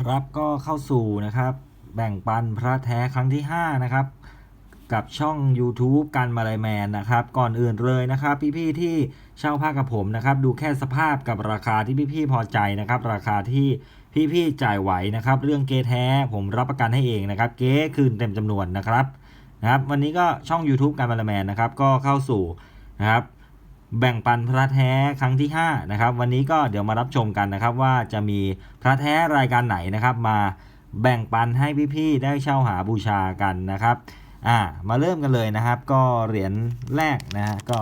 ครับก็เข้าสู่นะครับแบ่งปันพระแท้ครั้งที่ 5 นะครับ กับช่อง YouTube กันมาลายแมนนะครับ ก่อนอื่นเลยนะครับ พี่ๆที่เช่าผ้ากับผมนะครับ ดูแค่สภาพกับราคาที่พี่ๆพอใจนะครับ ราคาที่พี่ๆจ่ายไหวนะครับ เรื่องเกแท้ผมรับประกันให้เองนะครับ เก๊คืนเต็มจำนวนนะครับนะครับ วันนี้ก็ช่อง YouTube การมาลายแมนนะครับ ก็เข้าสู่นะครับ แบ่งปันพระแท้ครั้งที่5นะครับวันนี้ก็เดี๋ยวมารับชมกันนะครับว่าจะมีพระแท้รายการไหนนะครับ มาแบ่งปันให้พี่ๆได้เช่าหาบูชากันนะครับอ่ามาเริ่มกันเลยนะครับ ก็เหรียญแรกนะฮะก็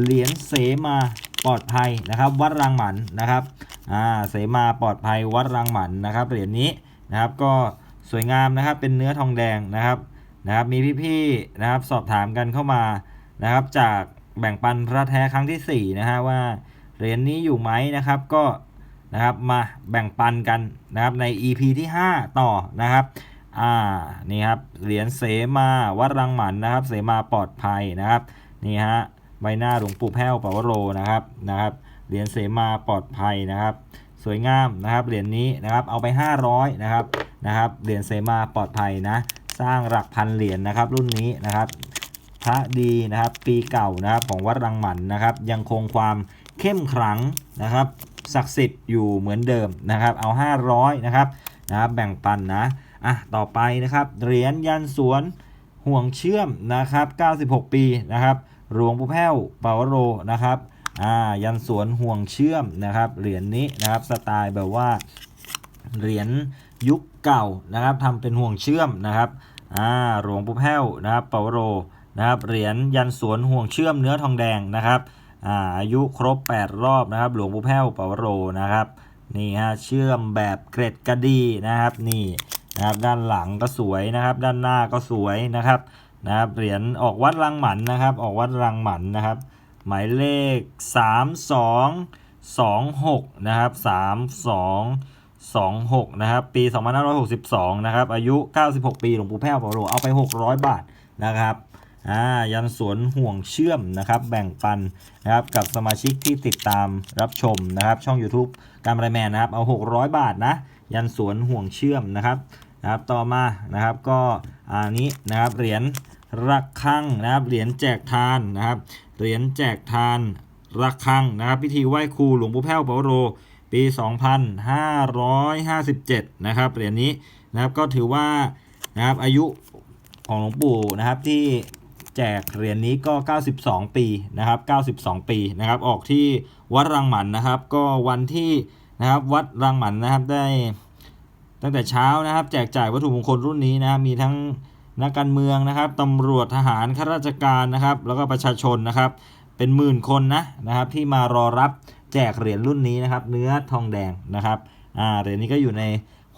เหรียญเสมาปลอดภัยนะครับ วัดรังหมันนะครับอ่าเสมาปลอดภัยวัดรังหมันนะครับเหรียญนี้นะครับก็สวยงามนะครับเป็นเนื้อทองแดงนะครับนะครับมีพี่ๆนะครับสอบถามกันเข้ามานะครับจาก แบ่งปันพระแท้ครั้งที่4นะฮะว่าเหรียญนี้อยู่ไหมนะครับก็นะครับมาแบ่งปันกันนะครับใน EP ที่ 5 ต่อนะครับอ่านี่ครับเหรียญเสมาวัดรังหมันนะครับ เสมาปลอดภัยนะครับนี่ฮะใบหน้าหลวงปู่แพ้วปวโรนะครับนะครับเหรียญเสมาปลอดภัยนะครับ สวยงามนะครับเหรียญนี้นะครับเอาไป 500นะครับนะครับเหรียญเสมาปลอดภัยนะ สร้างหลักพันเหรียญนะครับ รุ่นนี้นะครับ พระดีนะครับ ปีเก่านะครับของวัดรังหมันนะครับ ยังคงความเข้มขลังนะครับศักดิ์สิทธิ์อยู่เหมือนเดิมนะครับ เอา 500นะครับนะครับแบ่งปันนะอะต่อไปนะครับเหรียญยันสวนห่วงเชื่อมนะครับ 96 ปีนะครับหลวงปู่แพ้วปาวโรนะครับอ่ายันสวนห่วงเชื่อมนะครับเหรียญนี้นะครับสไตล์แบบว่าเหรียญยุคเก่านะครับทำเป็นห่วงเชื่อมนะครับอ่าหลวงปู่แพ้วนะครับปาวโร นะครับเหรียญยันสวนห่วงเชื่อมเนื้อทองแดงนะครับอาอายุครบ 8 รอบนะครับ หลวงปู่แพ้วปาวโรนะครับนี่ฮะเชื่อมแบบเกร็ดกระดีนะครับนี่นะครับด้านหลังก็สวยนะครับ ด้านหน้าก็สวยนะครับนะครับเหรียญออกวัดรังหมันนะครับ ออกวัดรังหมันนะครับ หมายเลข 3226นะครับ32 26นะครับปี 2562 นะครับ อายุ 96 ปี หลวงปู่แพ้วปาวโรเอาไป 600 บาทนะครับ อ่ายันสวนห่วงเชื่อมนะครับแบ่งปันนะครับกับสมาชิกที่ติดตามรับชมนะครับช่อง YouTube การบรายแมนนะครับเอา 600 บาทนะยันสวนห่วงเชื่อมนะครับนะครับต่อมานะครับก็อันนี้นะครับเหรียญระฆังนะครับเหรียญแจกทานนะครับเหรียญแจกทานระฆังนะครับพิธีไหว้ครูหลวงปู่แพ้วปาโรปี 2557 นะครับเหรียญนี้นะครับก็ถือว่านะครับอายุของหลวงปู่นะครับที่ จกเหรียญนนี้ก็ 92 ปีนะครับ 92 ปีนะครับ ออกที่วัดรังหมันนะครับ ก็วันที่นะครับวัดรังหมันนะครับได้ตั้งแต่เช้านะครับ แจกจ่ายวัตถุมงคลรุ่นนี้นะครับมีทั้งนักการเมืองนะครับตำรวจทหารข้าราชการนะครับ แล้วก็ประชาชนนะครับ เป็นหมื่นคนนะนะครับ ที่มารอรับแจกเหรียญรุ่นนี้นะครับ เนื้อทองแดงนะครับอ่าเหรียญนี้ก็อยู่ใน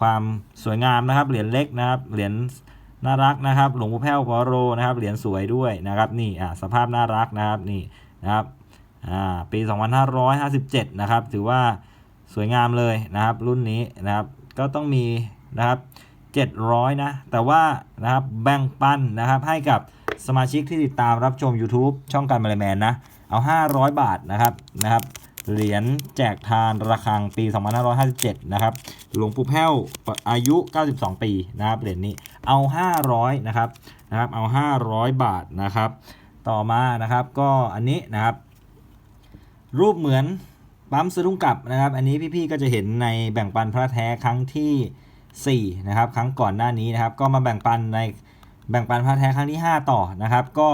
ความสวยงามนะครับ เหรียญเล็กนะครับเหรียญ น่ารักนะครับ หลวงปู่แพ้วปอโรนะครับ เหรียญสวยด้วยนะครับ นี่อ่าสภาพน่ารักนะครับ นี่นะครับ อ่า ปี 2557 นะครับ ถือว่าสวยงามเลยนะครับ รุ่นนี้นะครับ ก็ต้องมีนะครับ 700 นะ แต่ว่านะครับ แบ่งปันนะครับ ให้กับสมาชิกที่ติดตามรับชม YouTube ช่องการมาลแมนนะ เอา 500 บาทนะครับ นะครับ เหรียญแจกทานระฆังปี 2557 นะครับ หลวงปู่แพ้วอายุ 92 ปีนะครับ เหรียญนี้ เอา 500นะครับนะครับเอา 500 บาทนะครับ ต่อมานะครับก็อันนี้นะครับ รูปเหมือนปั๊มสะดุ้งกลับนะครับ อันนี้พี่ๆก็จะเห็นในแบ่งปันพระแท้ครั้งที่4นะครับครั้งก่อนหน้านี้นะครับ ก็มาแบ่งปันในแบ่งปันพระแท้ครั้งที่ 5 ต่อนะครับ ก็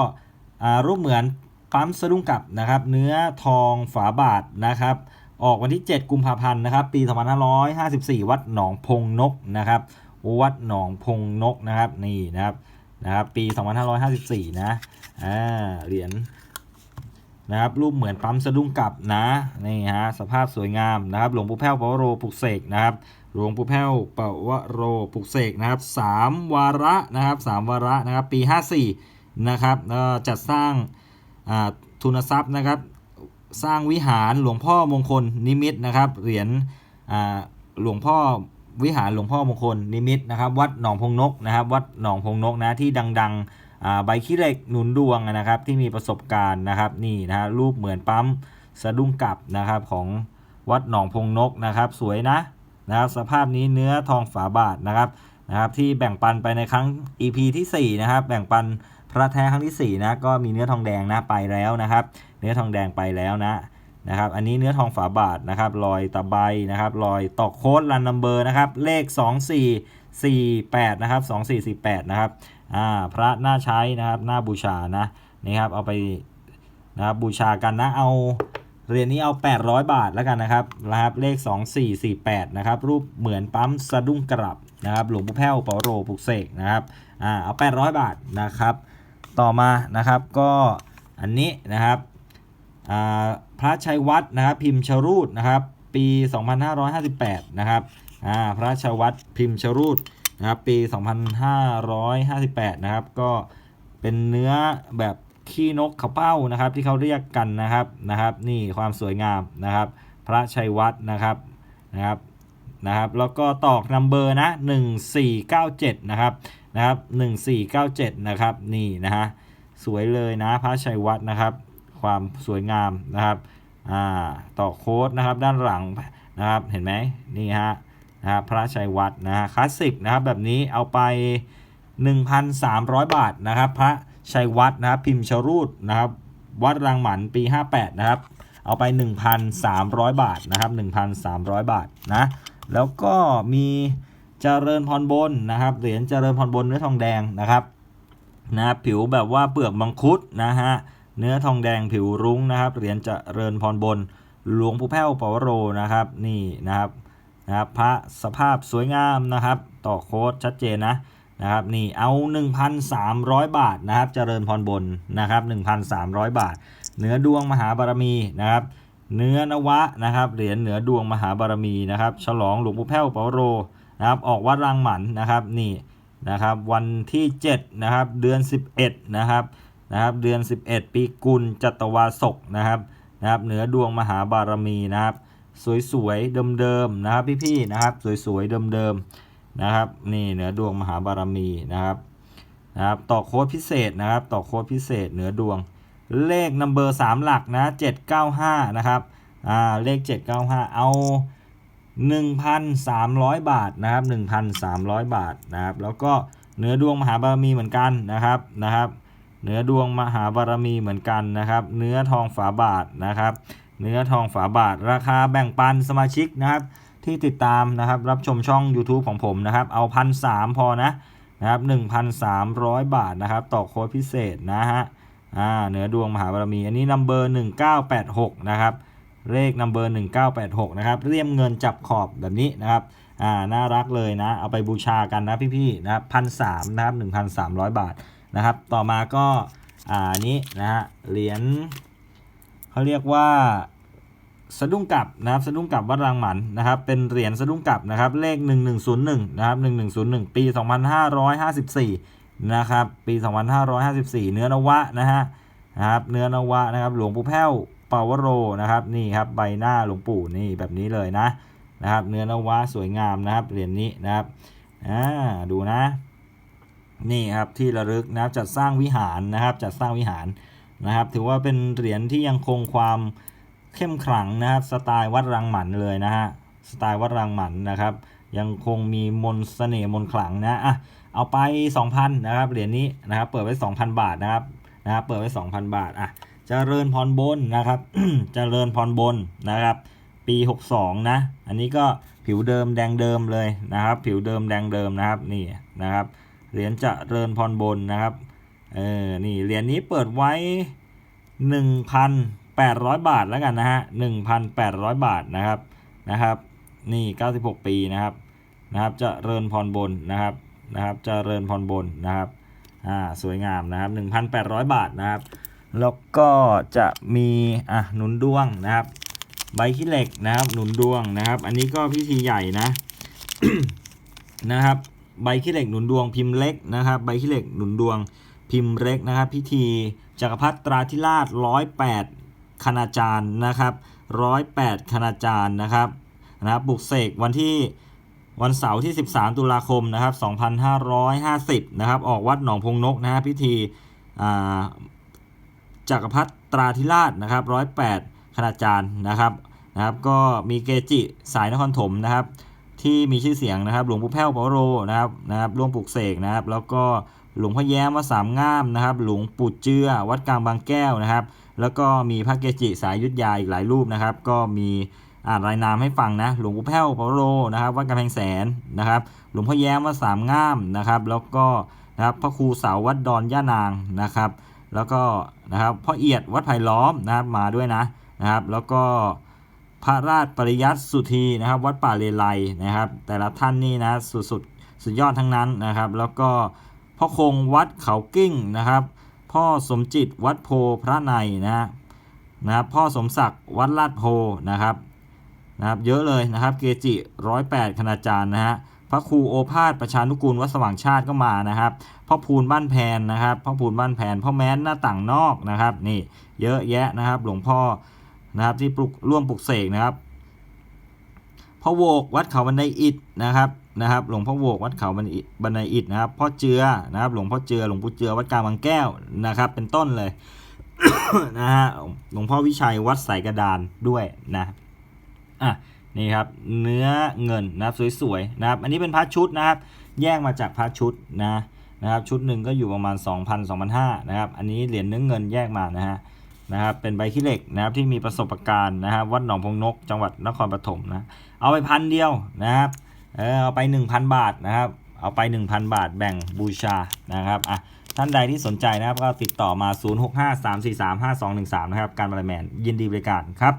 อ่ารูปเหมือนปั๊มสะดุ้งกลับนะครับ เนื้อทองฝาบาทนะครับออกวันที่ 7 กุมภาพันธ์นะครับ ปี 2554 วัดหนองพงนกนะครับ วัดหนองพงนกนะครับนี่นะครับนะครับปี 2554 นะอ่าเหรียญนะครับรูปเหมือนปั๊มสะดุ้งกลับนะนี่ฮะสภาพสวยงามนะครับ หลวงปู่แพ้วปวโรปลุกเสกนะครับหลวงปู่แพ้วปวโรปลุกเสกนะครับสามวาระนะครับสามวาระนะครับปี 54 นะครับจัดสร้างทุนทรัพย์นะครับสร้างวิหารหลวงพ่อมงคลนิมิตนะครับเหรียญหลวงพ่อ วิหารหลวงพ่อมงคลนิมิตนะครับ วัดหนองพงนกนะครับ วัดหนองพงนกนะที่ดังๆใบขี้เหล็กหนุนดวงนะครับ ที่มีประสบการณ์นะครับนี่นะฮะรูปเหมือนปั๊มสะดุ้งกลับนะครับของวัดหนองพงนกนะครับ สวยนะนะครับ สภาพนี้เนื้อทองฝาบาทนะครับนะครับ ที่แบ่งปันไปในครั้ง EP ที่4นะครับ แบ่งปันพระแท้ครั้งที่4นะก็มีเนื้อทองแดงนะไปแล้วนะครับ เนื้อทองแดงไปแล้วนะ นะครับ อันนี้เนื้อทองฝาบาทนะครับ รอยตะไบนะครับ รอยตอกโค้ดรันนัมเบอร์นะครับ เลข 2448 นะครับ 2448 นะครับ อ่า พระน่าใช้นะครับ น่าบูชานะ นี่ครับ เอาไปนะครับบูชากันนะ เอาเหรียญนี้เอา 800 บาทแล้วกันนะครับนะครับ เลข 2448 นะครับ รูปเหมือนปั๊มสะดุ้งกลับนะครับ หลวงปู่แพ้วเปาโรปุกเสกนะครับ อ่า เอา 800 บาทนะครับ ต่อมานะครับ ก็อันนี้นะครับ พระชัยวัฒน์นะครับพิมพ์ชรูดนะครับปี 2558 นะครับพระชัยวัฒน์พิมพ์ชรูดนะครับปี 2558 นะครับก็เป็นเนื้อแบบขี้นกขาเป้านะครับที่เขาเรียกกันนะครับนะครับ นี่ความสวยงามนะครับ พระชัยวัฒน์นะครับนะครับนะครับ แล้วก็ตอกนัมเบอร์นะ1497 นะครับนะครับ 1497 นะครับนี่นะฮะสวยเลยนะพระชัยวัฒน์นะครับ ความสวยงามนะครับต่อโค้ดนะครับด้านหลังนะครับเห็นไหมนี่ฮะนะครับพระชัยวัฒน์นะฮะคลาสสิกนะครับแบบนี้เอาไป 1,300 บาทนะครับ พระชัยวัฒน์นะครับพิมพ์ชรูดนะครับวัดรังหมันปี 58 นะครับ เอาไป 1,300 บาทนะครับ 1,300 บาทนะแล้วก็มีเจริญพรบนนะครับเหรียญเจริญพรบนเนื้อทองแดงนะครับนะผิวแบบว่าเปลือกมังคุดนะฮะ เนื้อทองแดงผิวรุ้งนะครับ เหรียญเจริญพรบน หลวงปู่แพ้วปวโรนะครับ นี่นะครับนะครับพระสภาพสวยงามนะครับ ต่อโค้ดชัดเจนนะนะครับนี่เอา 1,300 บาทนะครับ เจริญพรบนนะครับ 1,300 บาทเนื้อดวงมหาบารมีนะครับ เนื้อนวะนะครับเหรียญเหนือดวงมหาบารมีนะครับ ฉลองหลวงปู่แพ้วปวโรนะครับ ออกวัดรังหมันนะครับนี่นะครับ วันที่ 7 นะครับ เดือน 11 นะครับ นะครับเดือน 11 ปีกุลจัตวาศกนะครับนะครับเหนือดวงมหาบารมีนะครับ สวยๆเดิมๆนะครับพี่ๆนะครับสวยๆเดิมๆนะครับนี่เหนือดวงมหาบารมีนะครับนะครับต่อโค้ดพิเศษนะครับต่อโค้ดพิเศษเหนือดวงเลขนัมเบอร์3หลักนะ795นะครับอ่าเลข795เอา1,300บาทนะครับ1,300บาทนะครับแล้วก็เหนือดวงมหาบารมีเหมือนกันนะครับนะครับ เนื้อดวงมหาบารมีเหมือนกันนะครับ เนื้อทองฝาบาทนะครับ เนื้อทองฝาบาท ราคาแบ่งปันสมาชิกนะครับ ที่ติดตามนะครับรับชมช่อง YouTube ของผมนะครับ เอาพันสามพอนะนะครับ1,300บาทนะครับ ต่อโค้ดพิเศษนะฮะอ่าเหนือดวงมหาบารมี อันนี้นัมเบอร์1986นะครับเลขนัมเบอร์1986นะครับเรียมเงินจับขอบแบบนี้นะครับอ่าน่ารักเลยนะ เอาไปบูชากันนะพี่ๆนะครับพันสามนะครับ1,300บาท นะครับ ต่อมาก็อ่าอันนี้นะฮะเหรียญเขาเรียกว่าสะดุ้งกลับนะครับสะดุ้งกลับวัดรางหมันนะครับเป็นเหรียญสะดุ้งกลับนะครับเลข 1101นะครับ1101 ปี 2554นะครับปี 2554 เนื้อนวะนะฮะนะครับเนื้อนวะนะครับหลวงปู่แพ้วเปาวโรนะครับนี่ครับใบหน้าหลวงปู่นี่แบบนี้เลยนะนะครับเนื้อนวะสวยงามนะครับเหรียญนี้นะครับอ่าดูนะ นี่ครับที่ระลึกนะครับจัดสร้างวิหารนะครับจัดสร้างวิหารนะครับ ถือว่าเป็นเหรียญที่ยังคงความเข้มขลังนะครับ สไตล์วัดรังหมันเลยนะฮะสไตล์วัดรังหมันนะครับ ยังคงมีมนต์เสน่ห์มนขลังนะอะเอาไป 2,000นะครับเหรียญนี้นะครับเปิดไว้ 2,000 บาทนะครับนะครับเปิดไว้ 2,000 บาทอะเจริญพรบนนะครับเจริญพรบนนะครับปี 62 นะ อันนี้ก็ผิวเดิมแดงเดิมเลยนะครับ ผิวเดิมแดงเดิมนะครับนี่นะครับ เหรียญจะเริญพรบนนะครับ เออ นี่เหรียญนี้เปิดไว้ 1,800 บาทแล้วกันนะฮะ 1,800 บาทนะครับ นะครับ นี่ 96 ปีนะครับ นะครับ จะเริญพรบนนะครับ นะครับ จะเริญพรบนนะครับ อ่า สวยงามนะครับ 1,800 บาทนะครับ แล้วก็จะมี อะ หนุนดวงนะครับ ใบขี้เหล็กนะครับ หนุนดวงนะครับ อันนี้ก็พิธีใหญ่นะ นะครับ ใบขี้เหล็กหนุนดวงพิมพ์เล็กนะครับใบขี้เหล็กหนุนดวงพิมพ์เล็กนะครับพิธีจักรพรรดิตราธิราชร้อยแปดคณาจารย์นะครับร้อยแปดคณาจารย์นะครับนะครับบุกเสกวันที่วันเสาร์ที่ 13 ตุลาคมนะครับ2550นะครับออกวัดหนองพงนกนะฮะพิธีอ่าจักรพรรดิตราธิราชนะครับร้อยแปดคณาจารย์นะครับนะครับก็มีเกจิสายนครถมนะครับ ที่มีชื่อเสียงนะครับ หลวงปู่แพ้วปาโรนะครับนะครับร่วมปลุกเสกนะครับ แล้วก็หลวงพ่อแย้มวัดสามง่ามนะครับ หลวงปู่เจือวัดกลางบางแก้วนะครับ แล้วก็มีพระเกจิสายยุทธยาอีกหลายรูปนะครับ ก็มีอ่านรายนามให้ฟังนะ หลวงปู่แพ้วปาโรนะครับ วัดกำแพงแสนนะครับ หลวงพ่อแย้มวัดสามง่ามนะครับ แล้วก็นะครับพระครูสาววัดดอนย่านางนะครับ แล้วก็นะครับพ่อเอียดวัดไผ่ล้อมนะครับมาด้วยนะนะครับ แล้วก็ พระราชปริยัติสุธีนะครับ วัดป่าเลไลนะครับ แต่ละท่านนี่นะสุดสุดสุดยอดทั้งนั้นนะครับ แล้วก็พ่อคงวัดเขากิ้งนะครับ พ่อสมจิตวัดโพพระในนะนะครับพ่อสมศักดิ์วัดลาดโพนะครับนะครับ เยอะเลยนะครับ เกจิร้อยแปดคณาจารย์นะฮะพระครูโอภาสประชานุกูลวัดสว่างชาติก็มานะครับพ่อพูนบ้านแพนนะครับพ่อพูนบ้านแพนพ่อแม้นหน้าต่างนอกนะครับ นี่เยอะแยะนะครับ หลวงพ่อ นะครับที่ปลุกร่วมปลุกเสกนะครับพ่อโวกวัดเขาบันไดอิฐนะครับนะครับ หลวงพ่อโวกวัดเขาบันไดอิดนะครับพ่อเจือนะครับ หลวงพ่อเจือหลวงปู่เจือวัดกลางบางแก้วนะครับ เป็นต้นเลยนะฮะหลวงพ่อวิชัยวัดสายกระดานด้วยนะอะนี่ครับเนื้อเงินนะครับสวยๆนะครับ อันนี้เป็นพระชุดนะครับ แยกมาจากพระชุดนะนะครับชุดหนึ่งก็อยู่ประมาณ 2,000 2,500นะครับ อันนี้เหรียญเนื้อเงินแยกมานะฮะ นะครับเป็นใบขี้เหล็กนะครับที่มีประสบการณ์นะครับวัดหนองพงนกจังหวัดนครปฐมนะเอาไปพันเดียวนะครับเออเอาไป 1,000 บาทนะครับเอาไป 1,000 บาทแบ่งบูชานะครับอะท่านใดที่สนใจนะครับก็ติดต่อมา 0653435213 นะครับการบริแมนยินดีบริการครับ